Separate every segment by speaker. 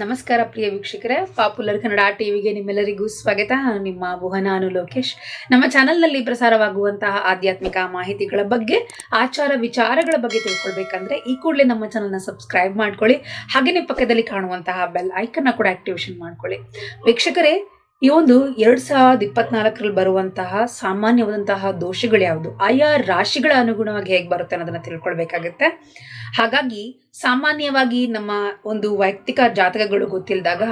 Speaker 1: ನಮಸ್ಕಾರ ಪ್ರಿಯ ವೀಕ್ಷಕರೇ. ಪಾಪ್ಯುಲರ್ ಕನ್ನಡ ಟಿವಿಗೆ ನಿಮ್ಮೆಲ್ಲರಿಗೂ ಸ್ವಾಗತ. ನಿಮ್ಮ ಭುವನ ಅನು ಲೋಕೇಶ್. ನಮ್ಮ ಚಾನಲ್ನಲ್ಲಿ ಪ್ರಸಾರವಾಗುವಂತಹ ಆಧ್ಯಾತ್ಮಿಕ ಮಾಹಿತಿಗಳ ಬಗ್ಗೆ, ಆಚಾರ ವಿಚಾರಗಳ ಬಗ್ಗೆ ತಿಳ್ಕೊಳ್ಬೇಕಂದ್ರೆ ಈ ಕೂಡಲೇ ನಮ್ಮ ಚಾನಲ್ನ ಸಬ್ಸ್ಕ್ರೈಬ್ ಮಾಡ್ಕೊಳ್ಳಿ. ಹಾಗೆಯೇ ಪಕ್ಕದಲ್ಲಿ ಕಾಣುವಂತಹ ಬೆಲ್ ಐಕನ್ನ ಕೂಡ ಆಕ್ಟಿವೇಶನ್ ಮಾಡ್ಕೊಳ್ಳಿ. ವೀಕ್ಷಕರೇ, ಈ ಒಂದು ಎರಡು ಸಾವಿರದ ಇಪ್ಪತ್ನಾಲ್ಕರಲ್ಲಿ ಬರುವಂತಹ ಸಾಮಾನ್ಯವಾದಂತಹ ದೋಷಗಳು ಯಾವುದು? ಆಯಾ ರಾಶಿಗಳ ಅನುಗುಣವಾಗಿ ಹೇಗೆ ಬರುತ್ತೆ ಅನ್ನೋದನ್ನ ತಿಳ್ಕೊಳ್ಬೇಕಾಗತ್ತೆ. ಹಾಗಾಗಿ ಸಾಮಾನ್ಯವಾಗಿ ನಮ್ಮ ಒಂದು ವೈಯಕ್ತಿಕ ಜಾತಕಗಳು ಗೊತ್ತಿಲ್ಲದಾಗ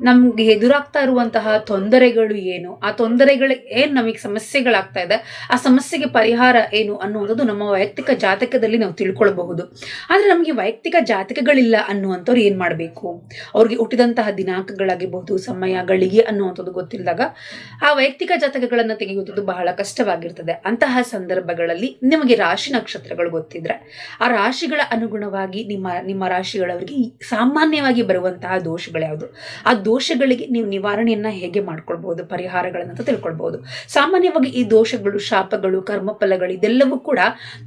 Speaker 1: ನಮ್ಗೆ ಎದುರಾಗ್ತಾ ಇರುವಂತಹ ತೊಂದರೆಗಳು ಏನು? ಆ ತೊಂದರೆಗಳು ಏನ್ ನಮಗೆ ಸಮಸ್ಯೆಗಳಾಗ್ತಾ ಇದೆ? ಆ ಸಮಸ್ಯೆಗೆ ಪರಿಹಾರ ಏನು ಅನ್ನುವಂಥದ್ದು ನಮ್ಮ ವೈಯಕ್ತಿಕ ಜಾತಕದಲ್ಲಿ ನಾವು ತಿಳ್ಕೊಳ್ಬಹುದು. ಆದ್ರೆ ನಮಗೆ ವೈಯಕ್ತಿಕ ಜಾತಕಗಳಿಲ್ಲ ಅನ್ನುವಂಥವ್ರು ಏನ್ ಮಾಡಬೇಕು? ಅವ್ರಿಗೆ ಹುಟ್ಟಿದಂತಹ ದಿನಾಂಕಗಳಾಗಿರ್ಬಹುದು ಸಮಯಗಳಿಗೆ ಅನ್ನುವಂಥದ್ದು ಗೊತ್ತಿಲ್ಲದಾಗ ಆ ವೈಯಕ್ತಿಕ ಜಾತಕಗಳನ್ನು ತೆಗೆಯುವಂಥದ್ದು ಬಹಳ ಕಷ್ಟವಾಗಿರ್ತದೆ. ಅಂತಹ ಸಂದರ್ಭಗಳಲ್ಲಿ ನಿಮಗೆ ರಾಶಿ ನಕ್ಷತ್ರಗಳು ಗೊತ್ತಿದ್ರೆ ಆ ರಾಶಿಗಳ ಅನುಗುಣವಾಗಿ ನಿಮ್ಮ ನಿಮ್ಮ ರಾಶಿಗಳವರಿಗೆ ಸಾಮಾನ್ಯವಾಗಿ ಬರುವಂತಹ ದೋಷಗಳು ಯಾವುದು? ಆ ದೋಷಗಳಿಗೆ ನೀವು ನಿವಾರಣೆಯನ್ನ ಹೇಗೆ ಮಾಡ್ಕೊಳ್ಬಹುದು? ಪರಿಹಾರಗಳನ್ನ ತಿಳ್ಕೊಳ್ಬಹುದು. ಸಾಮಾನ್ಯವಾಗಿ ಈ ದೋಷಗಳು, ಶಾಪಗಳು, ಕರ್ಮಫಲಗಳು ಇದೆಲ್ಲವೂ ಕೂಡ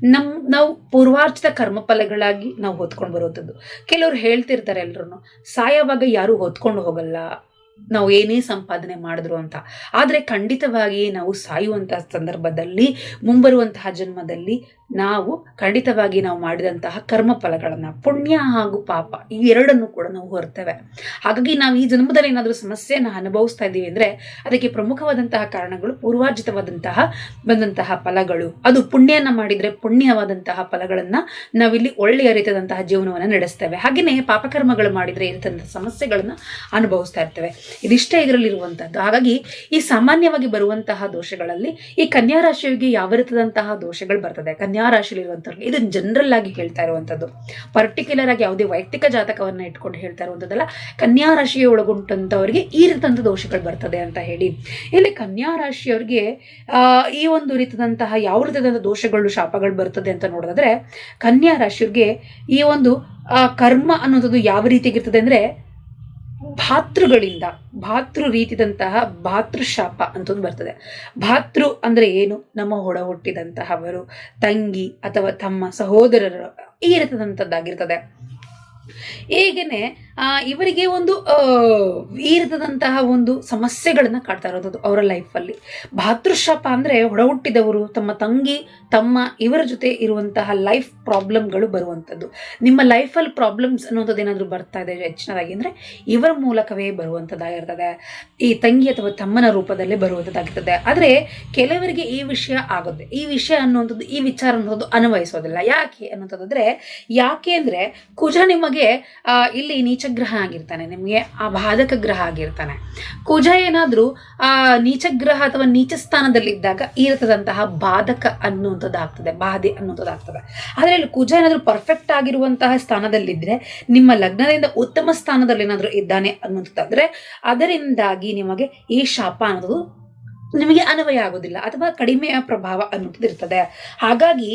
Speaker 1: ನಮ್ಮ ನಾವು ಪೂರ್ವಾರ್ಜಿತ ಕರ್ಮಫಲಗಳಾಗಿ ನಾವು ಹೊತ್ಕೊಂಡು ಬರುವಂಥದ್ದು. ಕೆಲವರು ಹೇಳ್ತಿರ್ತಾರೆ ಎಲ್ರು ಸಾಯವಾಗ ಯಾರು ಹೊತ್ಕೊಂಡು ಹೋಗಲ್ಲ. ನಾವು ಏನೇ ಸಂಪಾದನೆ ಮಾಡಿದ್ರು ಅಂತ. ಆದರೆ ಖಂಡಿತವಾಗಿ ನಾವು ಸಾಯುವಂತಹ ಸಂದರ್ಭದಲ್ಲಿ, ಮುಂಬರುವಂತಹ ಜನ್ಮದಲ್ಲಿ ನಾವು ಖಂಡಿತವಾಗಿ ನಾವು ಮಾಡಿದಂತಹ ಕರ್ಮ ಫಲಗಳನ್ನು ಪುಣ್ಯ ಹಾಗೂ ಪಾಪ ಈ ಎರಡನ್ನು ಕೂಡ ನಾವು ಹೊರ್ತೇವೆ. ಹಾಗಾಗಿ ನಾವು ಈ ಜನ್ಮದಲ್ಲಿ ಏನಾದರೂ ಸಮಸ್ಯೆಯನ್ನು ಅನುಭವಿಸ್ತಾ ಇದ್ದೀವಿ ಅಂದರೆ, ಅದಕ್ಕೆ ಪ್ರಮುಖವಾದಂತಹ ಕಾರಣಗಳು ಪೂರ್ವಾರ್ಜಿತವಾದಂತಹ ಬಂದಂತಹ ಫಲಗಳು. ಅದು ಪುಣ್ಯನ ಮಾಡಿದರೆ ಪುಣ್ಯವಾದಂತಹ ಫಲಗಳನ್ನು ನಾವಿಲ್ಲಿ ಒಳ್ಳೆಯ ರೀತಿಯಾದಂತಹ ಜೀವನವನ್ನು ನಡೆಸ್ತೇವೆ. ಹಾಗೆಯೇ ಪಾಪಕರ್ಮಗಳು ಮಾಡಿದರೆ ಇಂಥ ಸಮಸ್ಯೆಗಳನ್ನು ಅನುಭವಿಸ್ತಾ ಇರ್ತೇವೆ. ಇದಿಷ್ಟೇ ಇದರಲ್ಲಿ ಇರುವಂತಹದ್ದು ಹಾಗಾಗಿ ಈ ಸಾಮಾನ್ಯವಾಗಿ ಬರುವಂತಹ ದೋಷಗಳಲ್ಲಿ ಈ ಕನ್ಯಾ ರಾಶಿಯವರಿಗೆ ಯಾವ ರೀತಿಯಾದಂತಹ ದೋಷಗಳು ಬರ್ತದೆ? ಕನ್ಯಾ ರಾಶಿಯಲ್ಲಿರುವಂಥವ್ರಿಗೆ ಇದು ಜನರಲ್ ಆಗಿ ಹೇಳ್ತಾ ಇರುವಂಥದ್ದು ಪರ್ಟಿಕ್ಯುಲರ್ ಆಗಿ ಯಾವುದೇ ವೈಯಕ್ತಿಕ ಜಾತಕವನ್ನ ಇಟ್ಕೊಂಡು ಹೇಳ್ತಾ ಇರುವಂಥದ್ದಲ್ಲ ಕನ್ಯಾ ರಾಶಿಯ ಒಳಗುಂಟಂಥವರಿಗೆ ಈ ರೀತಿಯಂಥ ದೋಷಗಳು ಬರ್ತದೆ ಅಂತ ಹೇಳಿ. ಇಲ್ಲಿ ಕನ್ಯಾ ರಾಶಿಯವರಿಗೆ ಈ ಒಂದು ರೀತಿಯಾದಂತಹ ಯಾವ ರೀತಿಯಾದಂಥ ದೋಷಗಳು, ಶಾಪಗಳು ಬರ್ತದೆ ಅಂತ ನೋಡೋದಾದ್ರೆ, ಕನ್ಯಾ ರಾಶಿಯವ್ರಿಗೆ ಈ ಒಂದು ಕರ್ಮ ಅನ್ನೋದು ಯಾವ ರೀತಿಯಾಗಿರ್ತದೆ ಅಂದ್ರೆ ಭಾತೃಗಳಿಂದ, ಭಾತೃ ರೀತಿದಂತಹ ಭಾತೃಶಾಪ ಅಂತಂದು ಬರ್ತದೆ. ಭಾತೃ ಅಂದ್ರೆ ಏನು? ನಮ್ಮ ಹೊಡ ಹುಟ್ಟಿದಂತಹವರು ತಂಗಿ ಅಥವಾ ತಮ್ಮ ಸಹೋದರರು ಈ ರೀತಿಯಾದಂಥದ್ದಾಗಿರ್ತದೆ ಹೇಗೇನೆ ಇವರಿಗೆ ಒಂದು ಈ ಒಂದು ಸಮಸ್ಯೆಗಳನ್ನ ಕಾಡ್ತಾ ಇರೋದು ಅವರ ಲೈಫಲ್ಲಿ ಭಾತೃಶಾಪ ಅಂದ್ರೆ ಹೊಡಹುಟ್ಟಿದವರು ತಮ್ಮ ತಂಗಿ, ತಮ್ಮ, ಇವರ ಜೊತೆ ಇರುವಂತಹ ಲೈಫ್ ಪ್ರಾಬ್ಲಮ್ಗಳು ಬರುವಂಥದ್ದು ನಿಮ್ಮ ಲೈಫಲ್ಲಿ ಪ್ರಾಬ್ಲಮ್ಸ್ ಅನ್ನೋಂಥದ್ದು ಏನಾದರೂ ಬರ್ತಾ ಇದೆ ಹೆಚ್ಚಿನದಾಗಿ ಅಂದರೆ ಇವರ ಮೂಲಕವೇ ಬರುವಂಥದ್ದಾಗಿರ್ತದೆ ಈ ತಂಗಿ ಅಥವಾ ತಮ್ಮನ ರೂಪದಲ್ಲೇ ಬರುವಂಥದ್ದಾಗಿರ್ತದೆ ಆದರೆ ಕೆಲವರಿಗೆ ಈ ವಿಷಯ ಆಗುತ್ತೆ ಈ ವಿಷಯ ಅನ್ನುವಂಥದ್ದು, ಈ ವಿಚಾರ ಅನ್ನೋದು ಅನ್ವಯಿಸೋದಿಲ್ಲ. ಯಾಕೆ ಅನ್ನೋಂಥದ್ದಾದ್ರೆ ಯಾಕೆ ಅಂದರೆ ಕುಜ ನಿಮಗೆ ಇಲ್ಲಿ ಇಲ್ಲಿ ನೀಚಗ್ರಹ ಆಗಿರ್ತಾನೆ, ನಿಮಗೆ ಆ ಬಾಧಕ ಗ್ರಹ ಆಗಿರ್ತಾನೆ. ಕುಜ ಏನಾದರೂ, ಆ ನೀಚಗ್ರಹ ಅಥವಾ ನೀಚ ಸ್ಥಾನದಲ್ಲಿದ್ದಾಗ ಇರತದಂತಹ ಬಾಧಕ ಅನ್ನುವಂಥದ್ದಾಗ್ತದೆ, ಬಾಧೆ ಅನ್ನುವಂಥದ್ದಾಗ್ತದೆ. ಆದರೆ ಇಲ್ಲಿ ಕುಜ ಏನಾದರೂ ಪರ್ಫೆಕ್ಟ್ ಆಗಿರುವಂತಹ ಸ್ಥಾನದಲ್ಲಿದ್ದರೆ ನಿಮ್ಮ ಲಗ್ನದಿಂದ ಉತ್ತಮ ಸ್ಥಾನದಲ್ಲಿ ಏನಾದರೂ ಇದ್ದಾನೆ ಅನ್ನುವಂಥದ್ದಾದರೆ, ಅದರಿಂದಾಗಿ ನಿಮಗೆ ಈ ಶಾಪ ಅನ್ನೋದು ನಿಮಗೆ ಅನ್ವಯ ಆಗೋದಿಲ್ಲ ಅಥವಾ ಕಡಿಮೆಯ ಪ್ರಭಾವ ಅನ್ನುವಂಥದ್ದು ಇರ್ತದೆ. ಹಾಗಾಗಿ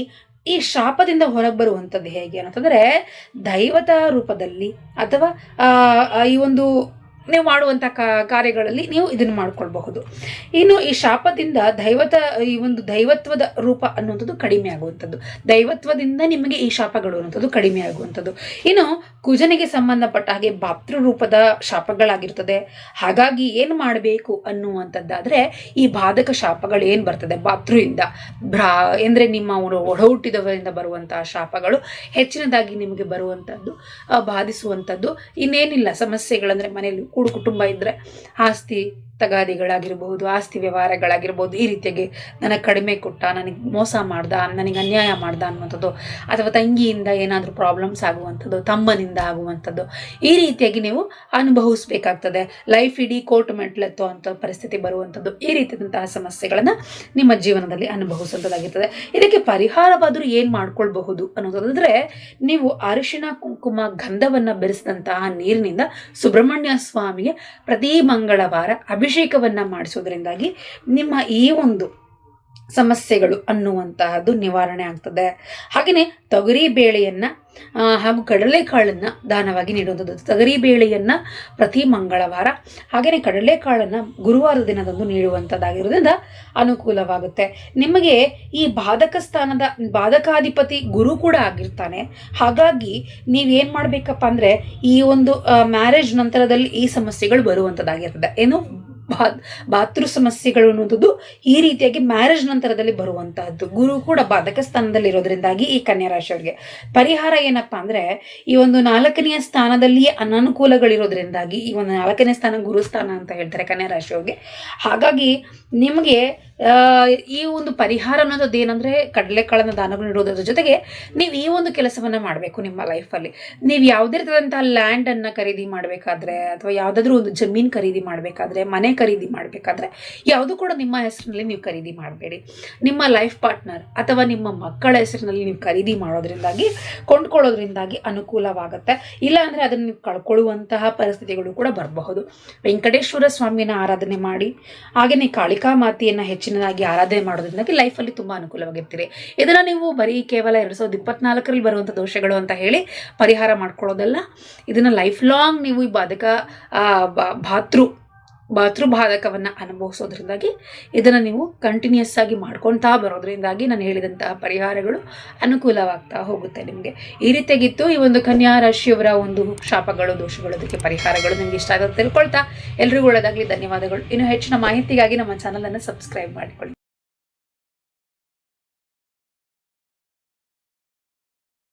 Speaker 1: ಈ ಶಾಪದಿಂದ ಹೊರಗೆ ಬರುವಂಥದ್ದು ಹೇಗೆ ಅಂತಂದ್ರೆ ದೈವತ ರೂಪದಲ್ಲಿ ಅಥವಾ ಈ ಒಂದು ನೀವು ಮಾಡುವಂಥ ಕಾರ್ಯಗಳಲ್ಲಿ ನೀವು ಇದನ್ನು ಮಾಡ್ಕೊಳ್ಬಹುದು. ಇನ್ನು ಈ ಶಾಪದಿಂದ ದೈವತ, ಈ ಒಂದು ದೈವತ್ವದ ರೂಪ ಅನ್ನುವಂಥದ್ದು ಕಡಿಮೆ ಆಗುವಂಥದ್ದು. ದೈವತ್ವದಿಂದ ನಿಮಗೆ ಈ ಶಾಪಗಳು ಅನ್ನುವಂಥದ್ದು ಕಡಿಮೆ ಆಗುವಂಥದ್ದು. ಇನ್ನು ಕುಜನಿಗೆ ಸಂಬಂಧಪಟ್ಟ ಹಾಗೆ ಭಾತೃ ರೂಪದ ಶಾಪಗಳಾಗಿರ್ತದೆ. ಹಾಗಾಗಿ ಏನು ಮಾಡಬೇಕು ಅನ್ನುವಂಥದ್ದಾದರೆ ಈ ಬಾಧಕ ಶಾಪಗಳು ಏನು ಬರ್ತದೆ? ಭಾತೃಯಿಂದ. ಭ್ರಾ, ಅಂದರೆ ನಿಮ್ಮ ಒಡ- ಒಡಹುಟ್ಟಿದವರಿಂದ ಬರುವಂತಹ ಶಾಪಗಳು ಹೆಚ್ಚಿನದಾಗಿ ನಿಮಗೆ ಬರುವಂಥದ್ದು ಬಾಧಿಸುವಂಥದ್ದು ಇನ್ನೇನಿಲ್ಲ. ಸಮಸ್ಯೆಗಳಂದರೆ ಮನೆಯಲ್ಲಿ ಕೂಡು ಕುಟುಂಬ ಇದ್ದರೆ ಆಸ್ತಿ ತಗಾದಿಗಳಾಗಿರ್ಬಹುದು ಆಸ್ತಿ ವ್ಯವಹಾರಗಳಾಗಿರ್ಬೋದು, ಈ ರೀತಿಯಾಗಿ ನನಗೆ ಕಡಿಮೆ ಕೊಟ್ಟ, ನನಗೆ ಮೋಸ ಮಾಡ್ದ, ನನಗೆ ಅನ್ಯಾಯ ಮಾಡ್ದ ಅನ್ನುವಂಥದ್ದು, ಅಥವಾ ತಂಗಿಯಿಂದ ಏನಾದರೂ ಪ್ರಾಬ್ಲಮ್ಸ್ ಆಗುವಂಥದ್ದು, ತಮ್ಮನಿಂದ ಆಗುವಂಥದ್ದು, ಈ ರೀತಿಯಾಗಿ ನೀವು ಅನುಭವಿಸ್ಬೇಕಾಗ್ತದೆ. ಲೈಫ್ ಇಡೀ ಕೋರ್ಟ್ ಮೆಟ್ಲೆತ್ತೋ ಅಂತ ಪರಿಸ್ಥಿತಿ ಬರುವಂಥದ್ದು, ಈ ರೀತಿಯಾದಂತಹ ಸಮಸ್ಯೆಗಳನ್ನು ನಿಮ್ಮ ಜೀವನದಲ್ಲಿ ಅನುಭವಿಸುವಂಥದ್ದಾಗಿರ್ತದೆ. ಇದಕ್ಕೆ ಪರಿಹಾರವಾದರೂ ಏನು ಮಾಡ್ಕೊಳ್ಬಹುದು ಅನ್ನೋದಾದ್ರೆ ನೀವು ಅರಿಶಿಣ, ಕುಂಕುಮ, ಗಂಧವನ್ನು ಬೆರೆಸಿದಂತಹ ನೀರಿನಿಂದ ಸುಬ್ರಹ್ಮಣ್ಯ ಸ್ವಾಮಿಗೆ ಪ್ರತಿ ಮಂಗಳವಾರ ಅಭಿಷೇಕವನ್ನ ಮಾಡಿಸೋದ್ರಿಂದಾಗಿ ನಿಮ್ಮ ಈ ಒಂದು ಸಮಸ್ಯೆಗಳು ಅನ್ನುವಂತಹದ್ದು ನಿವಾರಣೆ ಆಗ್ತದೆ. ಹಾಗೆಯೇ ತೊಗರಿ ಬೇಳೆಯನ್ನು ಹಾಗೂ ಕಡಲೆಕಾಳನ್ನು ದಾನವಾಗಿ ನೀಡುವಂಥದ್ದು ತೊಗರಿ ಬೇಳೆಯನ್ನು ಪ್ರತಿ ಮಂಗಳವಾರ ಹಾಗೆಯೇ ಕಡಲೆಕಾಳನ್ನು ಗುರುವಾರ ದಿನದಂದು ನೀಡುವಂಥದ್ದಾಗಿರೋದ್ರಿಂದ ಅನುಕೂಲವಾಗುತ್ತೆ. ನಿಮಗೆ ಈ ಬಾಧಕ ಸ್ಥಾನದ, ಬಾಧಕಾಧಿಪತಿ ಗುರು ಕೂಡ ಆಗಿರ್ತಾನೆ. ಹಾಗಾಗಿ ನೀವೇನು ಮಾಡಬೇಕಪ್ಪ ಅಂದರೆ ಈ ಒಂದು ಮ್ಯಾರೇಜ್ ನಂತರದಲ್ಲಿ ಈ ಸಮಸ್ಯೆಗಳು ಬರುವಂಥದ್ದಾಗಿರ್ತದೆ ಏನು? ಬಾ, ಬಾತೃ ಸಮಸ್ಯೆಗಳು ಅನ್ನುವಂಥದ್ದು ಈ ರೀತಿಯಾಗಿ ಮ್ಯಾರೇಜ್ ನಂತರದಲ್ಲಿ ಬರುವಂತಹದ್ದು. ಗುರು ಕೂಡ ಬಾಧಕ ಸ್ಥಾನದಲ್ಲಿ ಇರೋದ್ರಿಂದಾಗಿ ಈ ಕನ್ಯಾ ರಾಶಿಯವರಿಗೆ. ಪರಿಹಾರ ಏನಪ್ಪಾ ಅಂದ್ರೆ ಈ ಒಂದು ನಾಲ್ಕನೆಯ ಸ್ಥಾನದಲ್ಲಿ ಅನನುಕೂಲಗಳಿರೋದ್ರಿಂದಾಗಿ ಈ ಒಂದು ನಾಲ್ಕನೇ ಸ್ಥಾನ ಗುರು ಸ್ಥಾನ ಅಂತ ಹೇಳ್ತಾರೆ ಕನ್ಯಾ ರಾಶಿಯವರಿಗೆ. ಹಾಗಾಗಿ ನಿಮಗೆ ಈ ಒಂದು ಪರಿಹಾರ ಅನ್ನೋದು ಏನಂದ್ರೆ ಕಡಲೆಕಾಳನ್ನ ದಾನಗಳು ನೀಡೋದ್ರ ಜೊತೆಗೆ ನೀವು ಈ ಒಂದು ಕೆಲಸವನ್ನ ಮಾಡಬೇಕು ನಿಮ್ಮ ಲೈಫಲ್ಲಿ ನೀವು ಯಾವುದೇ ರೀತಿಯಾದಂತಹ ಲ್ಯಾಂಡ್ ಅನ್ನ ಖರೀದಿ ಮಾಡಬೇಕಾದ್ರೆ ಅಥವಾ ಯಾವುದಾದ್ರೂ ಒಂದು ಜಮೀನ್ ಖರೀದಿ ಮಾಡಬೇಕಾದ್ರೆ ಮನೆ ಖರೀದಿ ಮಾಡಬೇಕಾದ್ರೆ ಯಾವುದು ಕೂಡ ನಿಮ್ಮ ಹೆಸರಿನಲ್ಲಿ ನೀವು ಖರೀದಿ ಮಾಡಬೇಡಿ. ನಿಮ್ಮ ಲೈಫ್ ಪಾರ್ಟ್ನರ್ ಅಥವಾ ನಿಮ್ಮ ಮಕ್ಕಳ ಹೆಸರಿನಲ್ಲಿ ನೀವು ಖರೀದಿ ಮಾಡೋದ್ರಿಂದಾಗಿ, ಕೊಂಡ್ಕೊಳ್ಳೋದ್ರಿಂದಾಗಿ ಅನುಕೂಲವಾಗುತ್ತೆ. ಇಲ್ಲ ಅಂದರೆ ಅದನ್ನು ನೀವು ಕಳ್ಕೊಳ್ಳುವಂತಹ ಪರಿಸ್ಥಿತಿಗಳು ಕೂಡ ಬರಬಹುದು. ವೆಂಕಟೇಶ್ವರ ಸ್ವಾಮಿನ ಆರಾಧನೆ ಮಾಡಿ ಹಾಗೆಯೇ ಕಾಳಿಕಾ ಮಾತೆಯನ್ನು ಹೆಚ್ಚಿನದಾಗಿ ಆರಾಧನೆ ಮಾಡೋದ್ರಿಂದಾಗಿ ಲೈಫಲ್ಲಿ ತುಂಬ ಅನುಕೂಲವಾಗಿರ್ತೀರಿ ಇದನ್ನು ನೀವು ಬರೀ ಕೇವಲ ಎರಡು ಸಾವಿರದ ಇಪ್ಪತ್ನಾಲ್ಕರಲ್ಲಿ ಬರುವಂಥ ದೋಷಗಳು ಅಂತ ಹೇಳಿ ಪರಿಹಾರ ಮಾಡ್ಕೊಳ್ಳೋದಲ್ಲ. ಇದನ್ನು ಲೈಫ್ ಲಾಂಗ್ ನೀವು ಈ ಬಾಧಕ ಭಾತೃ ಬಾಧಕವನ್ನು ಅನುಭವಿಸೋದ್ರಿಂದಾಗಿ ಇದನ್ನು ನೀವು ಕಂಟಿನ್ಯೂಸ್ ಆಗಿ ಮಾಡ್ಕೊಳ್ತಾ ಬರೋದ್ರಿಂದಾಗಿ ನಾನು ಹೇಳಿದಂತಹ ಪರಿಹಾರಗಳು ಅನುಕೂಲವಾಗ್ತಾ ಹೋಗುತ್ತೆ ನಿಮಗೆ. ಈ ರೀತಿಯಾಗಿತ್ತು ಈ ಒಂದು ಕನ್ಯಾ ರಾಶಿಯವರ ಒಂದು ಶಾಪಗಳು, ದೋಷಗಳು, ಅದಕ್ಕೆ ಪರಿಹಾರಗಳು ನಿಮಗೆ ಇಷ್ಟ ಆಗುತ್ತೆ ತಿಳ್ಕೊಳ್ತಾ. ಎಲ್ರಿಗೂ ಒಳ್ಳೆಯದಾಗಲಿ ಧನ್ಯವಾದಗಳು. ಇನ್ನು ಹೆಚ್ಚಿನ ಮಾಹಿತಿಗಾಗಿ ನಮ್ಮ ಚಾನಲನ್ನು ಸಬ್ಸ್ಕ್ರೈಬ್ ಮಾಡಿಕೊಳ್ಳಿ.